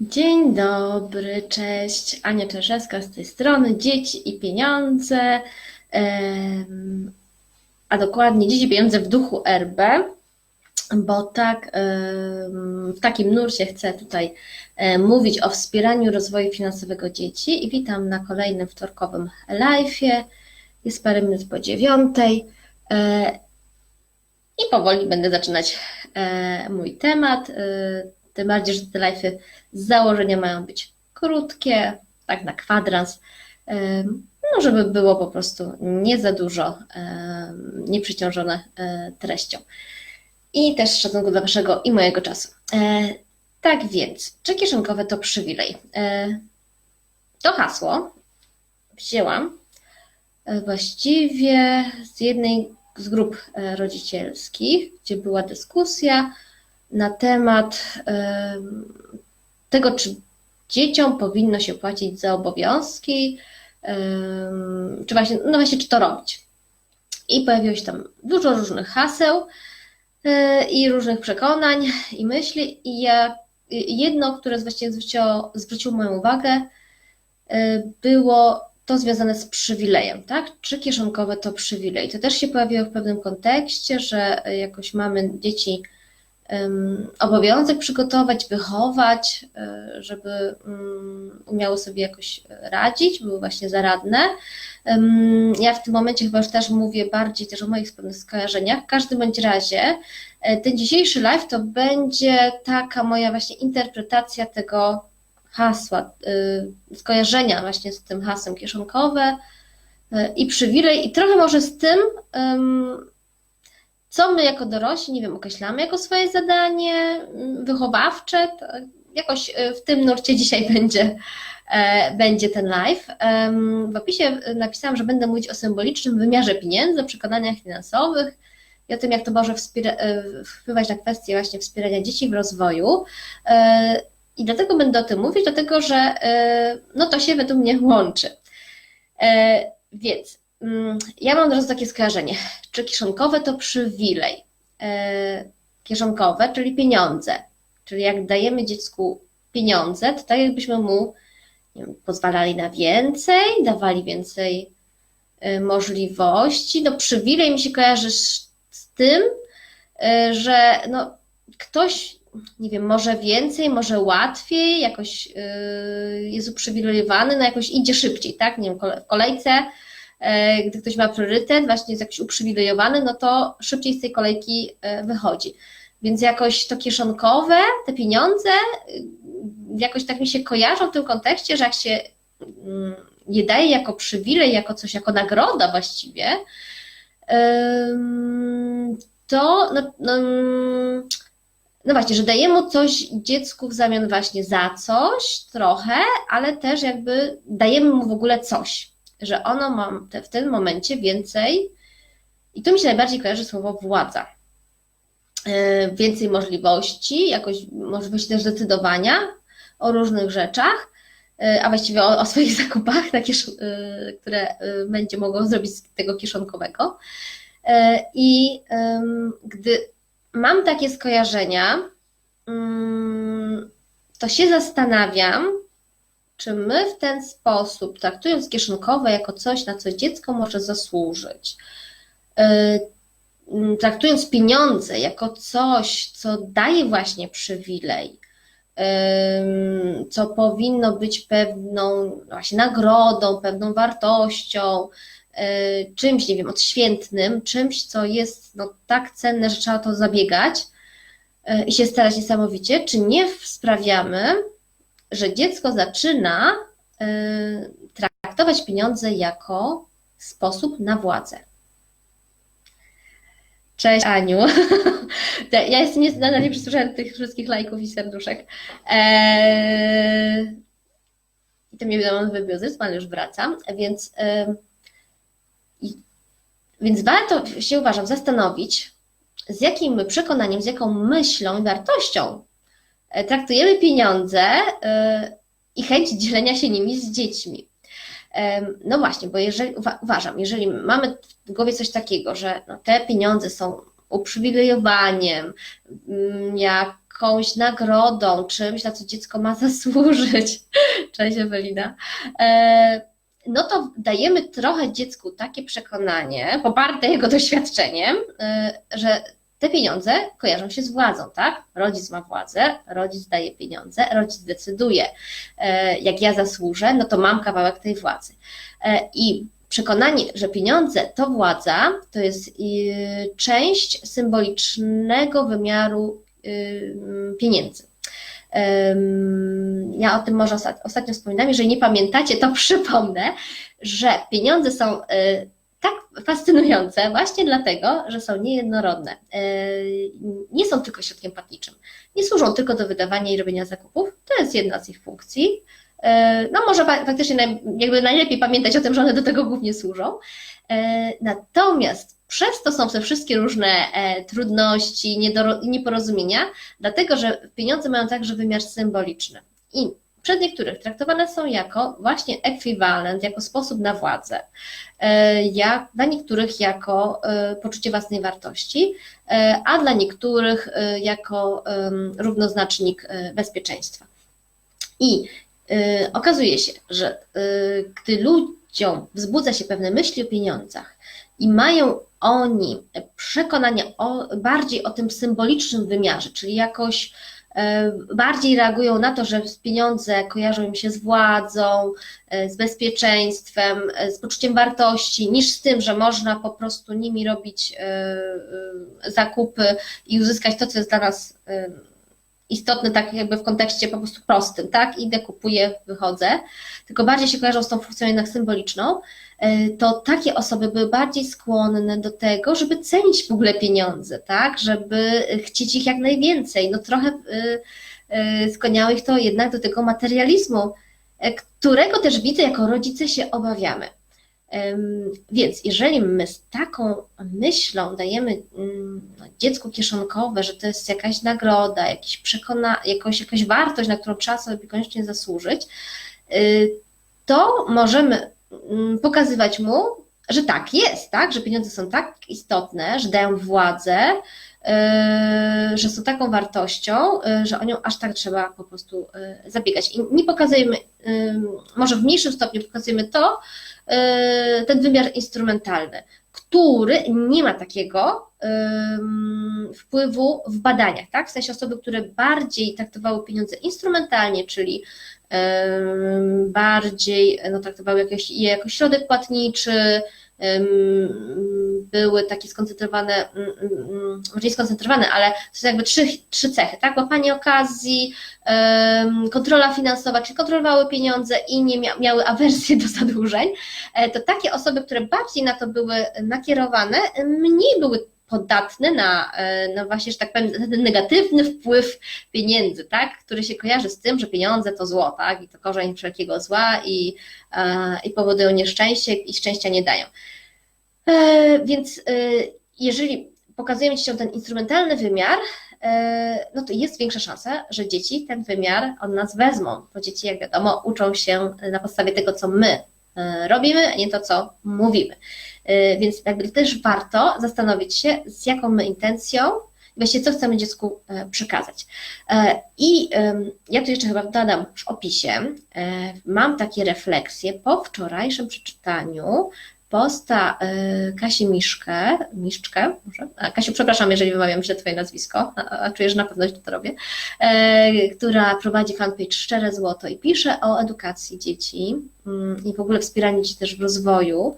Dzień dobry, cześć. Ania Czeszewska z tej strony. Dzieci i pieniądze, a dokładnie dzieci i pieniądze w duchu RB, bo tak w takim nurcie chcę tutaj e, mówić o wspieraniu rozwoju finansowego dzieci i witam na kolejnym wtorkowym live'ie. Jest parę minut po dziewiątej e, i powoli będę zaczynać e, mój temat. Tym bardziej, że te live'y z założenia mają być krótkie, tak na kwadrans, no żeby było po prostu nie za dużo, nieprzeciążone e, treścią. I też szacunku dla Waszego i mojego czasu. E, Tak więc, czy kieszonkowe to przywilej? E, To hasło wzięłam właściwie z jednej z grup rodzicielskich, gdzie była dyskusja na temat em, tego, czy dzieciom powinno się płacić za obowiązki, czy właśnie, no właśnie, czy to robić. I pojawiło się tam dużo różnych haseł e, i różnych przekonań i myśli, i ja, jedno, które właściwie zwróciło, zwróciło moją uwagę, e, było to związane z przywilejem, tak? Czy kieszonkowe to przywilej? To też się pojawiło w pewnym kontekście, że jakoś mamy dzieci obowiązek przygotować, wychować, e, żeby mm, umiały sobie jakoś radzić, były właśnie zaradne. Ja w tym momencie chyba już też mówię bardziej też o moich pewnych skojarzeniach. W każdym bądź razie e, ten dzisiejszy live to będzie taka moja właśnie interpretacja tego hasła, y, skojarzenia właśnie z tym hasłem kieszonkowe i przywilej i trochę może z tym, ym, co my jako dorośli, nie wiem, określamy jako swoje zadanie mm, wychowawcze, jakoś y, w tym nurcie dzisiaj będzie, e, będzie ten live. W opisie napisałam, że będę mówić o symbolicznym wymiarze pieniędzy, przekonaniach finansowych i o tym, jak to może e, wpływać na kwestie właśnie wspierania dzieci w rozwoju. E, I dlatego będę o tym mówić, dlatego że e, no to się według mnie łączy. E, Więc ja mam od razu takie skojarzenie. Czy kieszonkowe to przywilej? E, Kieszonkowe, czyli pieniądze. Czyli jak dajemy dziecku pieniądze, to tak jakbyśmy mu wiem, pozwalali na więcej, dawali więcej e, możliwości. No przywilej mi się kojarzy z tym, e, że no, ktoś, nie wiem, może więcej, może łatwiej, jakoś jest uprzywilejowany, no jakoś idzie szybciej, tak? Nie wiem, w kolejce, gdy ktoś ma priorytet, właśnie jest jakiś uprzywilejowany, no to szybciej z tej kolejki e, wychodzi. Więc jakoś to kieszonkowe, te pieniądze, y, jakoś tak mi się kojarzą w tym kontekście, że jak się mm, je daje jako przywilej, jako coś, jako nagroda właściwie, to no, no, no właśnie, że dajemy coś dziecku w zamian właśnie za coś trochę, ale też jakby dajemy mu w ogóle coś, że ono ma te, w tym momencie więcej i tu mi się najbardziej kojarzy słowo władza. Yy, Więcej możliwości, jakoś możliwości też decydowania o różnych rzeczach, yy, a właściwie o, o swoich zakupach, na kiesz- yy, które yy, będzie mogło zrobić z tego kieszonkowego. I gdy mam takie skojarzenia, mm, to się zastanawiam, czy my w ten sposób, traktując kieszonkowe jako coś, na co dziecko może zasłużyć, yy, mm, traktując pieniądze jako coś, co daje właśnie przywilej, co powinno być pewną właśnie nagrodą, pewną wartością, yy, czymś, nie wiem, odświętnym, czymś, co jest no, tak cenne, że trzeba to zabiegać yy, i się starać niesamowicie, czy nie sprawiamy, że dziecko zaczyna yy, traktować pieniądze jako sposób na władzę. Cześć Aniu. Ja jestem niestety nie przesłyszałem tych wszystkich lajków i serduszek. Eee, I to mnie wiadomo wybiozysm, ale już wracam, więc, i- więc warto się uważam zastanowić, z jakim przekonaniem, z jaką myślą i wartością traktujemy pieniądze e, i chęć dzielenia się nimi z dziećmi. Em, No właśnie, bo jeżeli, uwa- uważam, jeżeli mamy w głowie coś takiego, że no, te pieniądze są uprzywilejowaniem, mm, jak jakąś nagrodą, czymś, na co dziecko ma zasłużyć. Cześć Ewelina. E, no to dajemy trochę dziecku takie przekonanie, poparte jego doświadczeniem, e, że te pieniądze kojarzą się z władzą, tak? Rodzic ma władzę, rodzic daje pieniądze, rodzic decyduje, e, jak ja zasłużę, no to mam kawałek tej władzy. I przekonanie, że pieniądze to władza, to jest część symbolicznego wymiaru pieniędzy. Ja o tym może ostatnio wspominam, jeżeli nie pamiętacie, to przypomnę, że pieniądze są y, tak fascynujące właśnie dlatego, że są niejednorodne. Y, nie są tylko środkiem płatniczym. Nie służą tylko do wydawania i robienia zakupów. To jest jedna z ich funkcji. Y, no może faktycznie jakby najlepiej pamiętać o tym, że one do tego głównie służą. Natomiast przez to są te wszystkie różne e, trudności, nieporozumienia, dlatego że pieniądze mają także wymiar symboliczny. I przez niektórych traktowane są jako właśnie ekwiwalent, jako sposób na władzę, e, jak, dla niektórych jako e, poczucie własnej wartości, a dla niektórych jako równoznacznik bezpieczeństwa. I okazuje się, że gdy ludziom wzbudza się pewne myśli o pieniądzach i mają oni przekonania o, bardziej o tym symbolicznym wymiarze, czyli jakoś e, bardziej reagują na to, że pieniądze kojarzą im się z władzą, e, z bezpieczeństwem, e, z poczuciem wartości, niż z tym, że można po prostu nimi robić zakupy i uzyskać to, co jest dla nas istotne, tak jakby w kontekście po prostu prostym, tak? Idę, kupuję, wychodzę, tylko bardziej się kojarzą z tą funkcją jednak symboliczną. E, to takie osoby były bardziej skłonne do tego, żeby cenić w ogóle pieniądze, tak, żeby chcieć ich jak najwięcej. No trochę e, e, skłaniało ich to jednak do tego materializmu, którego też widzę jako rodzice się obawiamy. Więc jeżeli my z taką myślą dajemy mm, no, dziecku kieszonkowe, że to jest jakaś nagroda, jakiś przekona, jakoś, jakaś wartość, na którą trzeba sobie koniecznie zasłużyć, to możemy Mm, pokazywać mu, że tak jest, tak, że pieniądze są tak istotne, że dają władzę, że są taką wartością, yy, że o nią aż tak trzeba po prostu yy, zabiegać. I nie pokazujemy, może w mniejszym stopniu pokazujemy to, ten wymiar instrumentalny, który nie ma takiego wpływu w badaniach, tak? W sensie osoby, które bardziej traktowały pieniądze instrumentalnie, czyli bardziej no, traktowały jakieś, je jako środek płatniczy, były takie skoncentrowane, może nie skoncentrowane, ale to są jakby trzy, trzy cechy, tak? Łapanie okazji, kontrola finansowa, czyli kontrolowały pieniądze i nie mia miały awersję do zadłużeń, e, to takie osoby, które bardziej na to były nakierowane, mniej były podatny na, e, no właśnie, że tak powiem, ten negatywny wpływ pieniędzy, tak, który się kojarzy z tym, że pieniądze to zło, tak, i to korzeń wszelkiego zła i, e, i powodują nieszczęście i szczęścia nie dają. E, więc jeżeli pokazujemy Ci ten instrumentalny wymiar, no to jest większa szansa, że dzieci ten wymiar od nas wezmą, bo dzieci, jak wiadomo, uczą się na podstawie tego, co my robimy, a nie to, co mówimy. Y, więc jakby też warto zastanowić się, z jaką my intencją właściwie co chcemy dziecku e, przekazać. E, I ja tu jeszcze chyba dodam w opisie, e, mam takie refleksje po wczorajszym przeczytaniu posta Kasi Miszkę, Miszczkę, może? A, Kasiu, przepraszam, jeżeli wymawiam źle Twoje nazwisko, a, czuję, że na pewno to robię, która prowadzi fanpage Szczere Złoto i pisze o edukacji dzieci mm, i w ogóle wspieraniu dzieci też w rozwoju.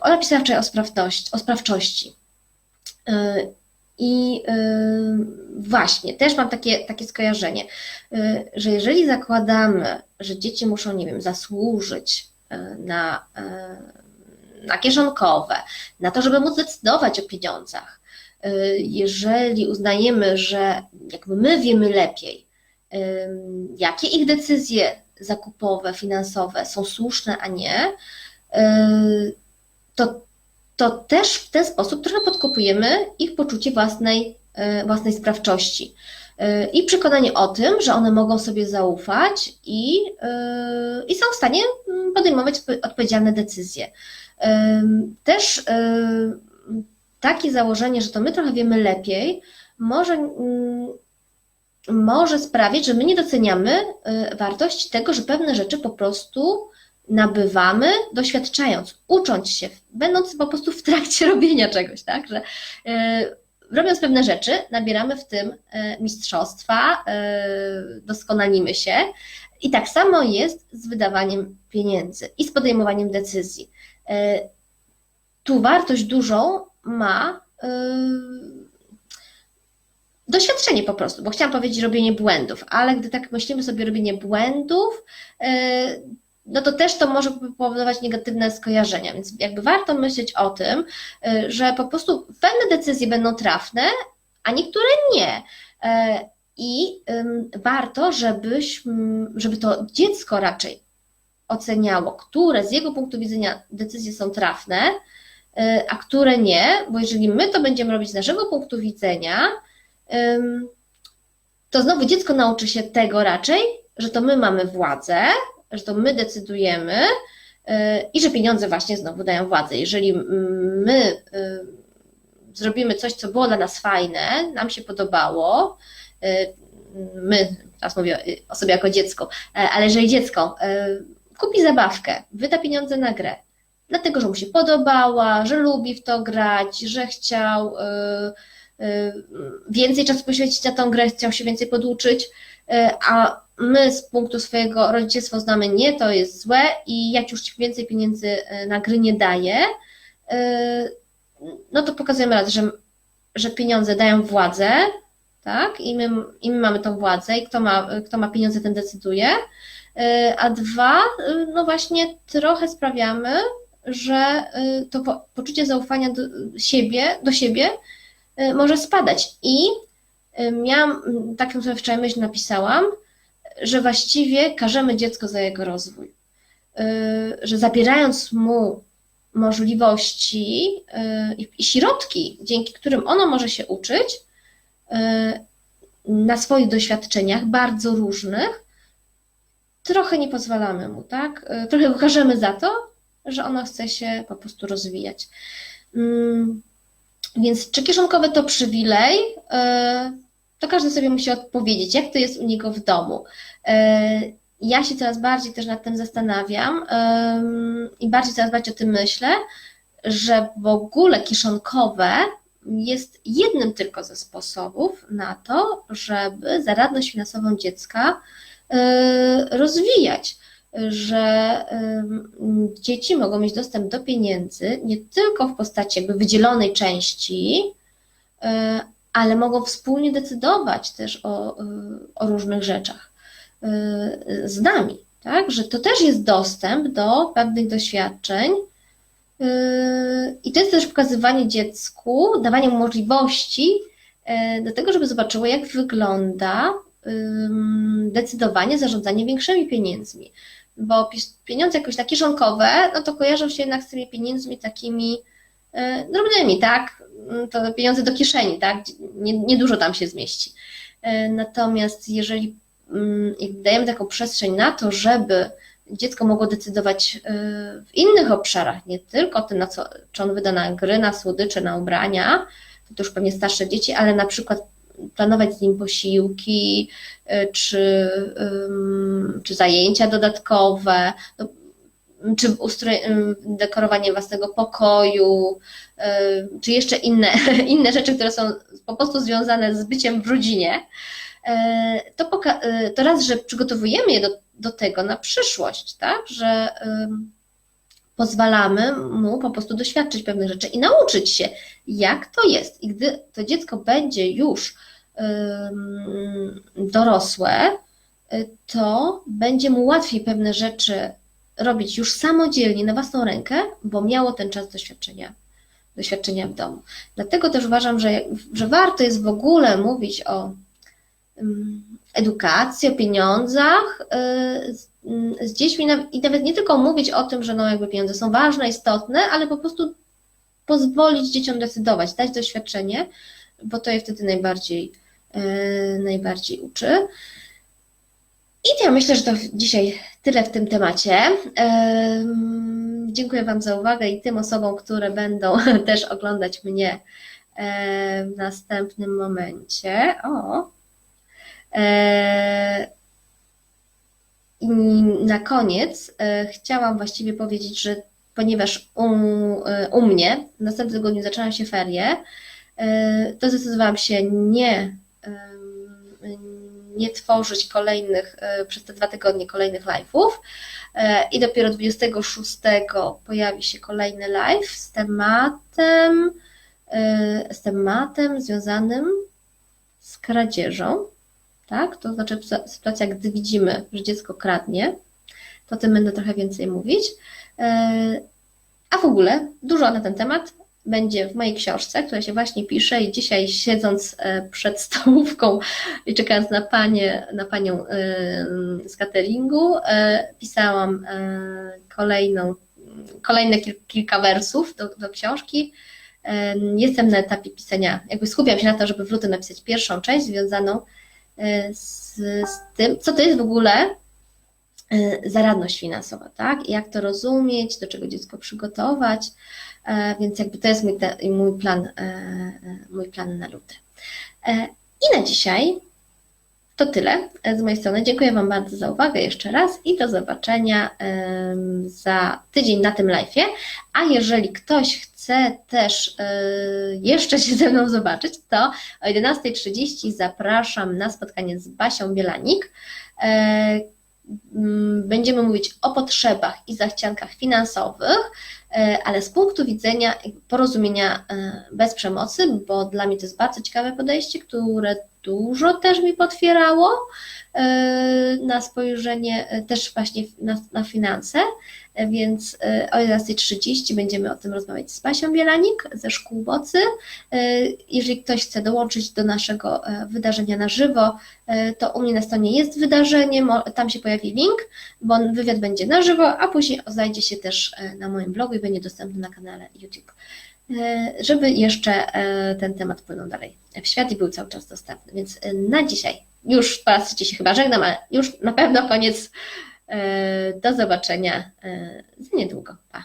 Ona pisała wczoraj o, sprawności, o sprawczości. I właśnie, też mam takie, takie skojarzenie, że jeżeli zakładamy, że dzieci muszą, nie wiem, zasłużyć na, na kieszonkowe, na to, żeby móc decydować o pieniądzach, jeżeli uznajemy, że jakby my wiemy lepiej, jakie ich decyzje zakupowe, finansowe są słuszne, a nie, to, to też w ten sposób trochę podkopujemy ich poczucie własnej, własnej sprawczości i przekonanie o tym, że one mogą sobie zaufać i, i są w stanie podejmować odpowiedzialne decyzje. Też takie założenie, że to my trochę wiemy lepiej, może, mm, może sprawić, że my nie doceniamy y, wartości tego, że pewne rzeczy po prostu nabywamy, doświadczając, ucząc się, będąc po prostu w trakcie robienia czegoś, tak? Że y, robiąc pewne rzeczy, nabieramy w tym y, mistrzostwa, doskonalimy się. I tak samo jest z wydawaniem pieniędzy i z podejmowaniem decyzji. Tu wartość dużą ma doświadczenie po prostu, bo chciałam powiedzieć robienie błędów, ale gdy tak myślimy sobie robienie błędów, e, no to też to może powodować negatywne skojarzenia, więc jakby warto myśleć o tym, e, że po prostu pewne decyzje będą trafne, a niektóre nie. E, I warto, żebyś, żeby to dziecko raczej oceniało, które z jego punktu widzenia decyzje są trafne, a które nie, bo jeżeli my to będziemy robić z naszego punktu widzenia, to znowu dziecko nauczy się tego raczej, że to my mamy władzę, że to my decydujemy e, i że pieniądze właśnie znowu dają władzę. Jeżeli my e, zrobimy coś, co było dla nas fajne, nam się podobało, e, my, teraz mówię o sobie jako dziecko, ale jeżeli dziecko kupi zabawkę, wyda pieniądze na grę, dlatego, że mu się podobała, że lubi w to grać, że chciał Y, więcej czasu poświęcić na tą grę, chciał się więcej poduczyć, y, a my z punktu swojego rodzicielstwa znamy nie, to jest złe i jak już ci więcej pieniędzy y, na gry nie daje, no to pokazujemy raz, że, że pieniądze dają władzę, tak, i my, i my mamy tą władzę i kto ma, kto ma pieniądze, ten decyduje, a dwa, no właśnie trochę sprawiamy, że to poczucie zaufania do siebie, do siebie może spadać. I miałam taką sobie wczoraj myśl napisałam, że właściwie karzemy dziecko za jego rozwój. Y, że zabierając mu możliwości i środki, dzięki którym ono może się uczyć na swoich doświadczeniach, bardzo różnych, trochę nie pozwalamy mu, tak? Trochę go karzemy za to, że ono chce się po prostu rozwijać. Mm, więc czy kieszonkowe to przywilej? E, to każdy sobie musi odpowiedzieć, jak to jest u niego w domu. E, ja się coraz bardziej też nad tym zastanawiam i bardziej coraz bardziej o tym myślę, że w ogóle kieszonkowe jest jednym tylko ze sposobów na to, żeby zaradność finansową dziecka e, rozwijać że dzieci mogą mieć dostęp do pieniędzy nie tylko w postaci jakby wydzielonej części, y, ale mogą wspólnie decydować też o, y, o różnych rzeczach y, z nami, tak? Że to też jest dostęp do pewnych doświadczeń. I to jest też pokazywanie dziecku, dawanie mu możliwości do tego, żeby zobaczyło, jak wygląda decydowanie, zarządzanie większymi pieniędzmi bo pieniądze jakoś takie żonkowe, no to kojarzą się jednak z tymi pieniędzmi takimi drobnymi, tak? Mm, to pieniądze do kieszeni, tak? Niedużo nie tam się zmieści. E, natomiast jeżeli mm, dajemy taką przestrzeń na to, żeby dziecko mogło decydować e, w innych obszarach, nie tylko tym, na co, czy on wyda na gry, na słodycze, na ubrania, to już pewnie starsze dzieci, ale na przykład planować z nim posiłki, czy, czy zajęcia dodatkowe, no, czy ustroj, dekorowanie własnego pokoju, y, czy jeszcze inne, inne rzeczy, które są po prostu związane z byciem w rodzinie, y, to, to raz, że przygotowujemy je do, do tego na przyszłość, tak, że pozwalamy mu po prostu doświadczyć pewnych rzeczy i nauczyć się, jak to jest. I gdy to dziecko będzie już dorosłe, to będzie mu łatwiej pewne rzeczy robić już samodzielnie, na własną rękę, bo miało ten czas doświadczenia, doświadczenia w domu. Dlatego też uważam, że, że warto jest w ogóle mówić o edukacji, o pieniądzach y, z, z dziećmi i nawet nie tylko mówić o tym, że no jakby pieniądze są ważne, istotne, ale po prostu pozwolić dzieciom decydować, dać doświadczenie, bo to je wtedy najbardziej E, najbardziej uczy. I ja myślę, że to dzisiaj tyle w tym temacie. Dziękuję Wam za uwagę i tym osobom, które będą też oglądać mnie w następnym momencie. O. I na koniec e, chciałam właściwie powiedzieć, że ponieważ u, e, u mnie w następnym tygodniu zaczynają się ferie, e, to zdecydowałam się nie, nie tworzyć kolejnych, e, przez te dwa tygodnie kolejnych live'ów e, i dopiero 26 pojawi się kolejny live z tematem, z tematem związanym z kradzieżą, tak? To znaczy sytuacja- gdy widzimy, że dziecko kradnie, to o tym będę trochę więcej mówić. A w ogóle dużo na ten temat będzie w mojej książce, która się właśnie pisze i dzisiaj siedząc e, przed stołówką i czekając na panie, na panią e, z cateringu, e, pisałam kolejną, kolejne kil, kilka wersów do, do książki. Jestem na etapie pisania, jakby skupiam się na to, żeby w lutym napisać pierwszą część związaną z, z tym, co to jest w ogóle zaradność finansowa, tak? I jak to rozumieć, do czego dziecko przygotować, więc jakby to jest mój, mój, plan, e, e, mój plan na luty. E, I na dzisiaj to tyle z mojej strony. Dziękuję Wam bardzo za uwagę jeszcze raz i do zobaczenia za tydzień na tym live'ie. A jeżeli ktoś chce też e, jeszcze się ze mną zobaczyć, to o 11.30 zapraszam na spotkanie z Basią Bielanik. Mm, Będziemy mówić o potrzebach i zachciankach finansowych, e, ale z punktu widzenia porozumienia e, bez przemocy, bo dla mnie to jest bardzo ciekawe podejście, które dużo też mi potwierało e, na spojrzenie e, też właśnie na, na finanse, E, więc o 11.30 będziemy o tym rozmawiać z Basią Bielanik ze Szkół Bocy. Jeżeli ktoś chce dołączyć do naszego wydarzenia na żywo, to u mnie na stronie jest wydarzenie, tam się pojawi link, bo wywiad będzie na żywo, a później znajdzie się też na moim blogu i będzie dostępny na kanale YouTube. E, Żeby jeszcze e, ten temat płynął dalej w świat i był cały czas dostępny. Więc e, na dzisiaj już po raz trzeci się chyba żegnam, ale już na pewno koniec. Do zobaczenia za niedługo. Pa.